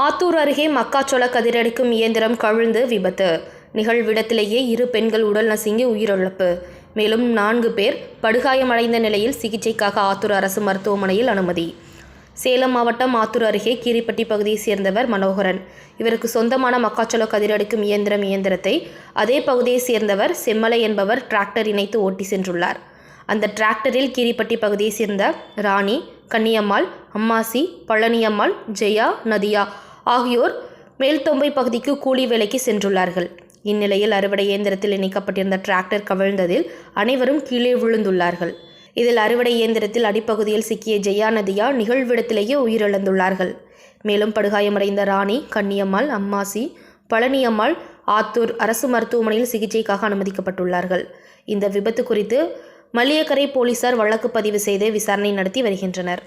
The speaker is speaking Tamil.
ஆத்தூர் அருகே மக்காச்சோள கதிரெடுக்கும் இயந்திரம் கவிழ்ந்து விபத்து. நிகழ்விடத்திலேயே இரு பெண்கள் உடல் நசுங்கி உயிரிழப்பு. மேலும் நான்கு பேர் படுகாயமடைந்த நிலையில் சிகிச்சைக்காக ஆத்தூர் அரசு மருத்துவமனையில் அனுமதி. சேலம் மாவட்டம் ஆத்தூர் அருகே கீரிப்பட்டி பகுதியைச் சேர்ந்தவர் மனோகரன். இவருக்கு சொந்தமான மக்காச்சோள கதிரெடுக்கும் இயந்திரம் இயந்திரத்தை அதே பகுதியைச் சேர்ந்தவர் செம்மலை என்பவர் டிராக்டர் இணைத்து ஓட்டி சென்றுள்ளார். அந்த டிராக்டரில் கீரிப்பட்டி பகுதியைச் சேர்ந்த ராணி கன்னியம்மாள் அம்மாசி பழனியம்மாள் ஜெயா நதியா ஆகியோர் மேல்தொம்பை பகுதிக்கு கூலி வேலைக்கு சென்றுள்ளார்கள். இந்நிலையில் அறுவடை இயந்திரத்தில் இணைக்கப்பட்டிருந்த டிராக்டர் கவிழ்ந்ததில் அனைவரும் கீழே விழுந்துள்ளார்கள். இதில் அறுவடை இயந்திரத்தில் அடிப்பகுதியில் சிக்கிய ஜெயா நதியா நிகழ்விடத்திலேயே உயிரிழந்துள்ளார்கள். மேலும் படுகாயமடைந்த ராணி கன்னியம்மாள் அம்மாசி பழனியம்மாள் ஆத்தூர் அரசு மருத்துவமனையில் சிகிச்சைக்காக அனுமதிக்கப்பட்டுள்ளார்கள். இந்த விபத்து குறித்து மல்லியக்கரை போலீசார் வழக்கு பதிவு செய்து விசாரணை நடத்தி வருகின்றனர்.